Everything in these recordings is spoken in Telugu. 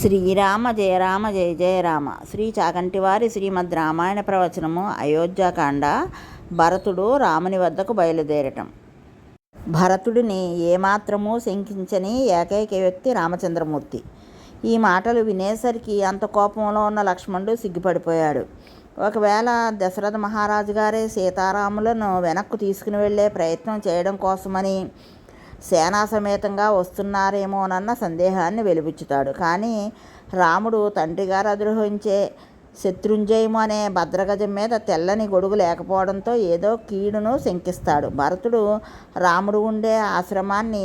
శ్రీరామ జయ రామ జయ జయ రామ. శ్రీ చాగంటివారి శ్రీమద్ రామాయణ ప్రవచనము అయోధ్యాకాండ భరతుడు రాముని వద్దకు బయలుదేరటం. భరతుడిని ఏమాత్రమూ శంకించని ఏకైక వ్యక్తి రామచంద్రమూర్తి. ఈ మాటలు వినేసరికి అంత కోపంలో ఉన్న లక్ష్మణుడు సిగ్గుపడిపోయాడు. ఒకవేళ దశరథ మహారాజు గారే సీతారాములను వెనక్కు తీసుకుని వెళ్ళే ప్రయత్నం చేయడం కోసమని సేనా సమేతంగా వస్తున్నారేమోనన్న సందేహాన్ని వెలిబుచ్చుతాడు. కానీ రాముడు తండ్రి గారు అధిరోహించే శత్రుంజయము అనే భద్రగజం మీద తెల్లని గొడుగు లేకపోవడంతో ఏదో కీడును శంకిస్తాడు. భరతుడు రాముడు ఉండే ఆశ్రమాన్ని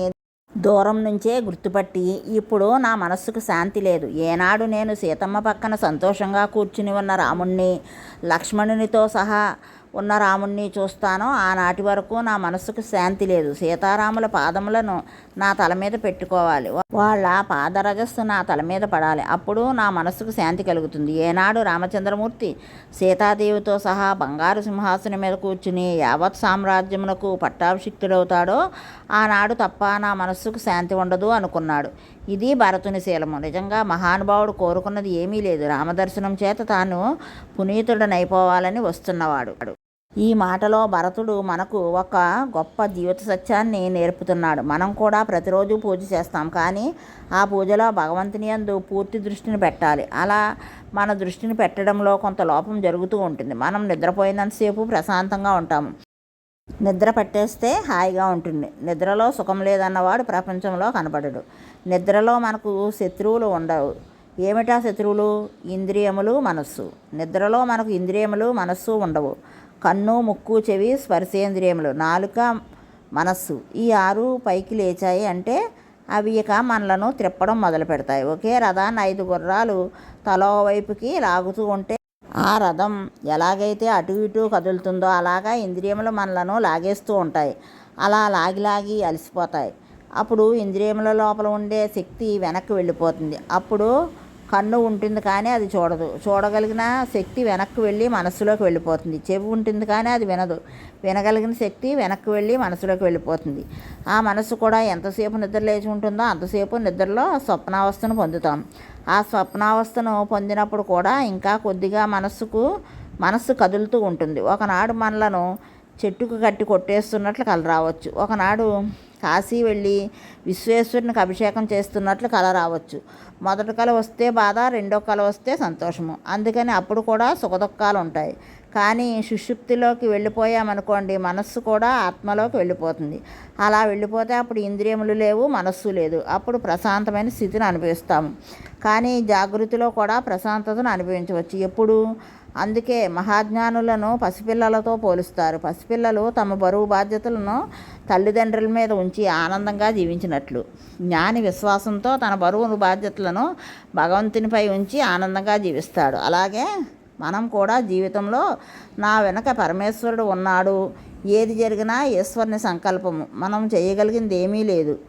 దూరం నుంచే గుర్తుపట్టి ఇప్పుడు నా మనస్సుకు శాంతి లేదు. ఏనాడు నేను సీతమ్మ పక్కన సంతోషంగా కూర్చుని ఉన్న రాముణ్ణి లక్ష్మణునితో సహా ఉన్న రాముణ్ణి చూస్తానో ఆనాటి వరకు నా మనస్సుకు శాంతి లేదు. సీతారాముల పాదములను నా తల మీద పెట్టుకోవాలి. వాళ్ళ పాదరజస్సు నా తల మీద పడాలి. అప్పుడు నా మనస్సుకు శాంతి కలుగుతుంది. ఏనాడు రామచంద్రమూర్తి సీతాదేవితో సహా బంగారు సింహాసనం మీద కూర్చుని యావత్ సామ్రాజ్యమునకు పట్టాభిషిక్తుడవుతాడో ఆనాడు తప్ప నా మనస్సుకు శాంతి ఉండదు అనుకున్నాడు. ఇది భరతుని శీలము. నిజంగా మహానుభావుడు కోరుకున్నది ఏమీ లేదు. రామదర్శనం చేత తాను పునీతుడనైపోవాలని వస్తున్నవాడు. ఈ మాటలో భరతుడు మనకు ఒక గొప్ప జీవిత సత్యాన్ని నేర్పుతున్నాడు. మనం కూడా ప్రతిరోజు పూజ చేస్తాం. కానీ ఆ పూజలో భగవంతుని యందు పూర్తి దృష్టిని పెట్టాలి. అలా మన దృష్టిని పెట్టడంలో కొంత లోపం జరుగుతూ ఉంటుంది. మనం నిద్రపోయినంతసేపు ప్రశాంతంగా ఉంటాము. నిద్ర పట్టేస్తే హాయిగా ఉంటుంది. నిద్రలో సుఖం లేదన్నవాడు ప్రపంచంలో కనపడడు నిద్రలో మనకు శత్రువులు ఉండవు. ఏమిటా శత్రువులు? ఇంద్రియములు మనస్సు. నిద్రలో మనకు ఇంద్రియములు మనస్సు ఉండవు. కన్ను ముక్కు చెవి స్పర్శేంద్రియములు. నాలుక మనస్సు. ఈ ఆరు పైకి లేచాయి అంటే అవి ఇక మనలను త్రిప్పడం మొదలు పెడతాయి. ఒకే రథాన్ని ఐదు గుర్రాలు తలో వైపుకి లాగుతూ ఉంటే ఆ రథం ఎలాగైతే అటు ఇటు కదులుతుందో అలాగా ఇంద్రియములు మనలను లాగేస్తూ ఉంటాయి. అలా లాగి లాగి అలసిపోతాయి. అప్పుడు ఇంద్రియముల లోపల ఉండే శక్తి వెనక్కి వెళ్ళిపోతుంది. అప్పుడు కన్ను ఉంటుంది కానీ అది చూడదు. చూడగలిగిన శక్తి వెనక్కి వెళ్ళి మనస్సులోకి వెళ్ళిపోతుంది. చెవి ఉంటుంది కానీ అది వినదు. వినగలిగిన శక్తి వెనక్కి వెళ్ళి మనసులోకి వెళ్ళిపోతుంది. ఆ మనసు కూడా ఎంతసేపు నిద్ర లేచి ఉంటుందో అంతసేపు నిద్రలో స్వప్నావస్థను పొందుతాం. ఆ స్వప్నావస్థను పొందినప్పుడు కూడా ఇంకా కొద్దిగా మనస్సుకు మనస్సు కదులుతూ ఉంటుంది. ఒకనాడు మనలను చెట్టుకు కట్టి కొట్టేస్తున్నట్లు కల రావచ్చు ఒకనాడు కాశీ వెళ్ళి విశ్వేశ్వరునికి అభిషేకం చేస్తున్నట్లు కల రావచ్చు. మొదటి కళ వస్తే బాధ రెండో కళ వస్తే సంతోషము. అందుకని అప్పుడు కూడా సుఖదుఖాలు ఉంటాయి. కానీ సుషుప్తిలోకి వెళ్ళిపోయామనుకోండి మనస్సు కూడా ఆత్మలోకి వెళ్ళిపోతుంది. అలా వెళ్ళిపోతే అప్పుడు ఇంద్రియములు లేవు మనస్సు లేదు. అప్పుడు ప్రశాంతమైన స్థితిని అనుభవిస్తాము. కానీ జాగృతిలో కూడా ప్రశాంతతను అనుభవించవచ్చు. ఎప్పుడు? అందుకే మహాజ్ఞానులను పసిపిల్లలతో పోలుస్తారు. పసిపిల్లలు తమ బరువు బాధ్యతలను తల్లిదండ్రుల మీద ఉంచి ఆనందంగా జీవించినట్లు. జ్ఞాని విశ్వాసంతో తన బరువు బాధ్యతలను భగవంతునిపై ఉంచి ఆనందంగా జీవిస్తాడు. అలాగే మనం కూడా జీవితంలో నా వెనక పరమేశ్వరుడు ఉన్నాడు. ఏది జరిగినా ఈశ్వరుని సంకల్పము. మనం చేయగలిగింది ఏమీ లేదు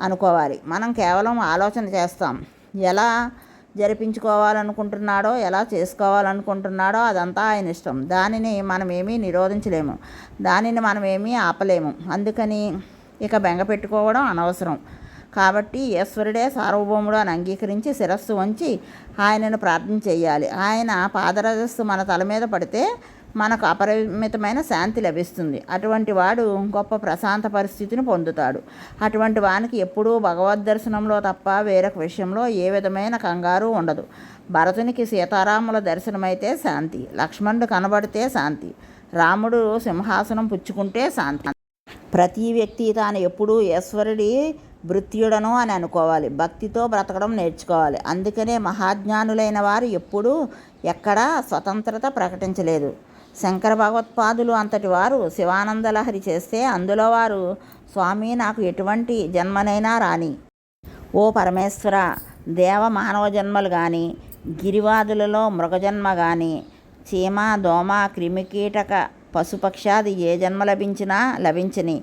అనుకోవాలి. మనం కేవలం ఆలోచన చేస్తాం. ఎలా జరిపించుకోవాలనుకుంటున్నాడో ఎలా చేసుకోవాలనుకుంటున్నాడో అదంతా ఆయన ఇష్టం. దానిని మనం ఏమీ నిరోధించలేము. దానిని మనం ఏమీ ఆపలేము. అందుకని ఇక బెంగ పెట్టుకోవడం అనవసరం. కాబట్టి ఈశ్వరుడే సార్వభౌముడు అని అంగీకరించి శిరస్సు వంచి ఆయనను ప్రార్థన చేయాలి. ఆయన పాదరజస్సు మన తల మీద పడితే మనకు అపరిమితమైన శాంతి లభిస్తుంది. అటువంటి వాడు గొప్ప ప్రశాంత పరిస్థితిని పొందుతాడు. అటువంటి వానికి ఎప్పుడూ భగవద్ దర్శనంలో తప్ప వేరొక విషయంలో ఏ విధమైన కంగారు ఉండదు. భరతునికి సీతారాముల దర్శనమైతే శాంతి లక్ష్మణుడు కనబడితే శాంతి రాముడు సింహాసనం పుచ్చుకుంటే శాంతి. ప్రతి వ్యక్తి తాను ఎప్పుడూ ఈశ్వరుడి భృత్యుడను అని అనుకోవాలి. భక్తితో బ్రతకడం నేర్చుకోవాలి. అందుకనే మహాజ్ఞానులైన వారు ఎప్పుడూ ఎక్కడా స్వతంత్రత ప్రకటించలేదు. శంకర భగవత్పాదులు అంతటి వారు శివానందలహరి చేస్తే అందులో వారు స్వామి నాకు ఎటువంటి జన్మనైనా రాని. ఓ పరమేశ్వర దేవ మానవ జన్మలు కానీ గిరివాదులలో మృగజన్మ కానీ చీమ దోమ క్రిమికీటక పశుపక్షాది ఏ జన్మ లభించినా లభించని.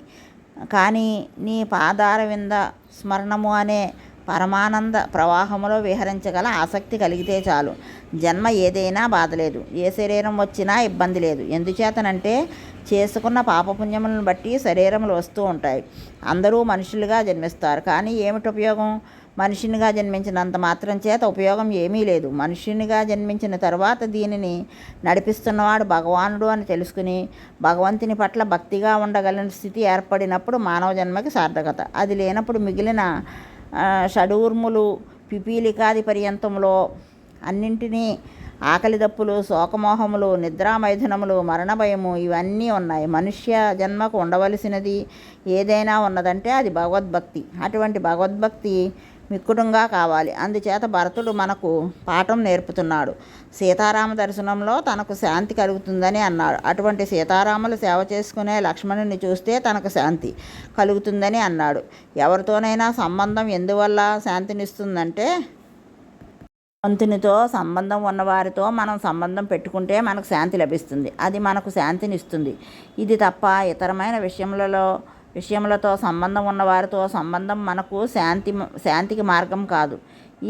కానీ నీ పాదార వింద స్మరణము అనే పరమానంద ప్రవాహములో విహరించగల ఆసక్తి కలిగితే చాలు. జన్మ ఏదైనా బాధలేదు ఏ శరీరం వచ్చినా ఇబ్బంది లేదు. ఎందుచేతనంటే చేసుకున్న పాపపుణ్యములను బట్టి శరీరములు వస్తూ ఉంటాయి. అందరూ మనుషులుగా జన్మిస్తారు. కానీ ఏమిటి ఉపయోగం? మనిషినిగా జన్మించినంత మాత్రం చేత ఉపయోగం ఏమీ లేదు. మనుషునిగా జన్మించిన తర్వాత దీనిని నడిపిస్తున్నవాడు భగవానుడు అని తెలుసుకుని భగవంతుని పట్ల భక్తిగా ఉండగలిగిన స్థితి ఏర్పడినప్పుడు మానవ జన్మకి సార్థకత. అది లేనప్పుడు మిగిలిన షడూర్ములు పిపీలికాది పర్యంతంలో అన్నింటినీ ఆకలి దప్పులు శోకమోహములు నిద్రామైథునములు మరణ భయము ఇవన్నీ ఉన్నాయి. మనుష్య జన్మకు ఉండవలసినది ఏదైనా ఉన్నదంటే అది భగవద్భక్తి. అటువంటి భగవద్భక్తి మిక్కుటంగా కావాలి. అందుచేత భరతుడు మనకు పాఠం నేర్పుతున్నాడు. సీతారామ దర్శనంలో తనకు శాంతి కలుగుతుందని అన్నాడు. అటువంటి సీతారాములు సేవ చేసుకునే లక్ష్మణుని చూస్తే తనకు శాంతి కలుగుతుందని అన్నాడు. ఎవరితోనైనా సంబంధం ఎందువల్ల శాంతినిస్తుందంటే పంతునితో సంబంధం ఉన్నవారితో మనం సంబంధం పెట్టుకుంటే మనకు శాంతి లభిస్తుంది. అది మనకు శాంతినిస్తుంది. ఇది తప్ప ఇతరమైన విషయములలో విషయములతో సంబంధం ఉన్నవారితో సంబంధం మనకు శాంతి శాంతికి మార్గం కాదు.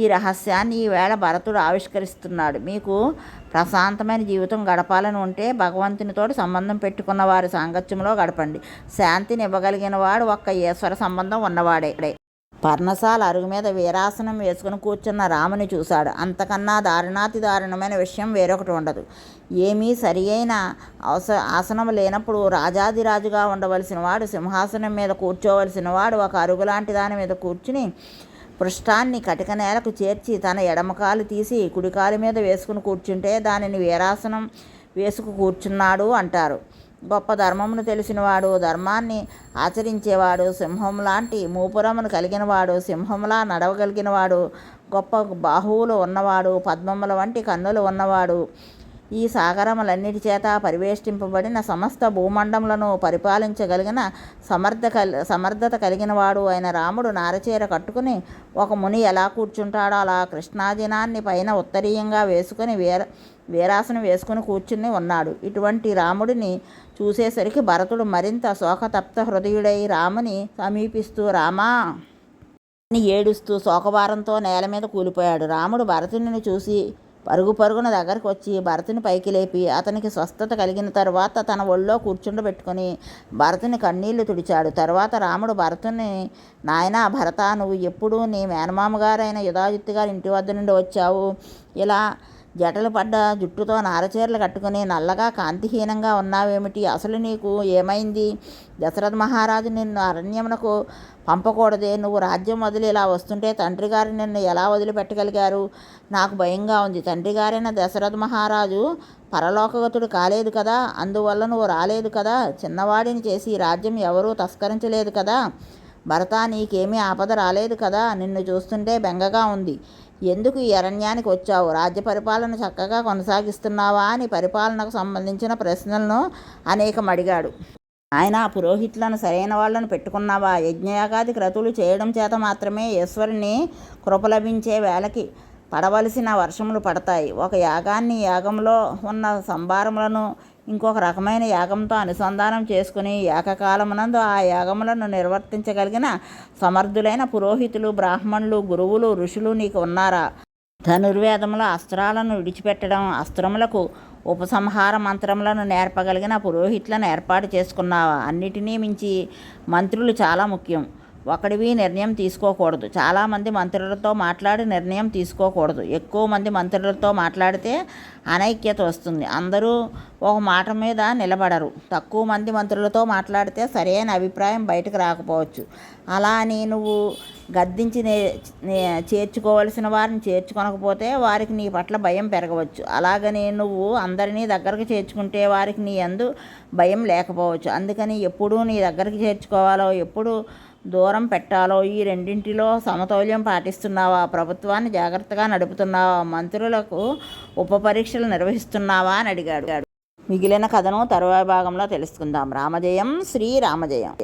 ఈ రహస్యాన్ని ఈవేళ భరతుడు ఆవిష్కరిస్తున్నాడు. మీకు ప్రశాంతమైన జీవితం గడపాలని ఉంటే భగవంతునితో సంబంధం పెట్టుకున్న వారి సాంగత్యంలో గడపండి. శాంతిని ఇవ్వగలిగిన వాడు ఒక్క ఈశ్వర సంబంధం ఉన్నవాడే. పర్ణశాల అరుగు మీద వీరాసనం వేసుకుని కూర్చున్న రాముని చూశాడు. అంతకన్నా దారుణాతి దారుణమైన విషయం వేరొకటి ఉండదు. ఏమీ సరి అయిన అవస ఆసనం లేనప్పుడు రాజాదిరాజుగా ఉండవలసిన వాడు సింహాసనం మీద కూర్చోవలసిన వాడు ఒక అరుగు లాంటి దాని మీద కూర్చుని పృష్ఠాన్ని కటిక నేలకు చేర్చి తన ఎడమకాలు తీసి కుడికాలు మీద వేసుకుని కూర్చుంటే దానిని వీరాసనం వేసుకు కూర్చున్నాడు అంటారు. గొప్ప ధర్మమును తెలిసినవాడు ధర్మాన్ని ఆచరించేవాడు సింహం లాంటి మూపురమును కలిగినవాడు సింహంలా నడవగలిగినవాడు గొప్ప బాహువులు ఉన్నవాడు పద్మముల వంటి కన్నులు ఉన్నవాడు. ఈ సాగరములన్నిటి చేత పరివేష్టింపబడిన సమస్త భూమండములను పరిపాలించగలిగిన సమర్థ కల్ సమర్థత కలిగినవాడు అయిన రాముడు నారచీర కట్టుకుని ఒక ముని ఎలా కూర్చుంటాడో అలా కృష్ణాజినాన్ని పైన ఉత్తరీయంగా వేసుకుని వీర వీరాసనం వేసుకుని కూర్చుని ఉన్నాడు. ఇటువంటి రాముడిని చూసేసరికి భరతుడు మరింత శోకతప్త హృదయుడై రాముని సమీపిస్తూ రామా! అని ఏడుస్తూ శోకభారంతో నేల మీద కూలిపోయాడు. రాముడు భరతుని చూసి పరుగు పరుగున దగ్గరికి వచ్చి భరతుని పైకి లేపి అతనికి స్వస్థత కలిగిన తర్వాత తన ఒళ్ళో కూర్చుండబెట్టుకొని భరతుని కన్నీళ్ళు తుడిచాడు. తర్వాత రాముడు భరతుని నాయన భరత నువ్వు ఎప్పుడూ నీ మేనమామగారైన యుధాజిత్తు గారి ఇంటి వద్ద నుండి వచ్చావు. ఇలా జటలు పడ్డ జుట్టుతో నారచీరలు కట్టుకుని నల్లగా కాంతిహీనంగా ఉన్నావేమిటి? అసలు నీకు ఏమైంది? దశరథ మహారాజు నిన్ను అరణ్యమునకు పంపకూడదే. నువ్వు రాజ్యం వదిలి ఇలా వస్తుంటే తండ్రి గారు నిన్ను ఎలా వదిలిపెట్టగలిగారు? నాకు భయంగా ఉంది. తండ్రి గారైన దశరథ మహారాజు పరలోకగతుడు కాలేదు కదా? అందువల్ల నువ్వు రాలేదు కదా? చిన్నవాడిని చేసి రాజ్యం ఎవరూ తస్కరించలేదు కదా? భరత నీకేమీ ఆపద రాలేదు కదా? నిన్ను చూస్తుంటే బెంగగా ఉంది. ఎందుకు ఈ అరణ్యానికి వచ్చావు? రాజ్య పరిపాలన చక్కగా కొనసాగిస్తున్నావా అని పరిపాలనకు సంబంధించిన ప్రశ్నలను అనేకం అడిగాడు. ఆయన పురోహితులను సరైన వాళ్ళను పెట్టుకున్నావా? యజ్ఞయాగాది క్రతువులు చేయడం చేత మాత్రమే ఈశ్వరుని కృప లభించే వేళకి పడవలసిన వర్షములు పడతాయి. ఒక యాగాన్ని యాగంలో ఉన్న సంభారములను ఇంకొక రకమైన యాగంతో అనుసంధానం చేసుకుని ఏకకాలమునందు ఆ యాగములను నిర్వర్తించగలిగిన సమర్థులైన పురోహితులు బ్రాహ్మణులు గురువులు ఋషులు నీకు ఉన్నారా? ధనుర్వేదంలో అస్త్రాలను విడిచిపెట్టడం అస్త్రములకు ఉపసంహార మంత్రములను నేర్పగలిగిన పురోహితులను ఏర్పాటు చేసుకున్నావా? అన్నిటినీ మించి మంత్రులు చాలా ముఖ్యం. ఒకడివి నిర్ణయం తీసుకోకూడదు. చాలామంది మంత్రులతో మాట్లాడి నిర్ణయం తీసుకోకూడదు. ఎక్కువ మంది మంత్రులతో మాట్లాడితే అనైక్యత వస్తుంది. అందరూ ఒక మాట మీద నిలబడరు. తక్కువ మంది మంత్రులతో మాట్లాడితే సరైన అభిప్రాయం బయటకు రాకపోవచ్చు. అలా అని నువ్వు గద్దించి నే చేర్చుకోవలసిన వారిని చేర్చుకొనకపోతే వారికి నీ పట్ల భయం పెరగవచ్చు. అలాగని నువ్వు అందరినీ దగ్గరకు చేర్చుకుంటే వారికి నీ అందు భయం లేకపోవచ్చు. అందుకని ఎప్పుడు నీ దగ్గరికి చేర్చుకోవాలో ఎప్పుడు దూరం పెట్టాలో? ఈ రెండింటిలో సమతౌల్యం పాటిస్తున్నావా? ప్రభుత్వాన్ని జాగ్రత్తగా నడుపుతున్నావా? మంత్రులకు ఉప పరీక్షలు నిర్వహిస్తున్నావా? అని అడిగాడు. మిగిలిన కథను తరువాయి భాగంలో తెలుసుకుందాం. రామజయం శ్రీ రామజయం.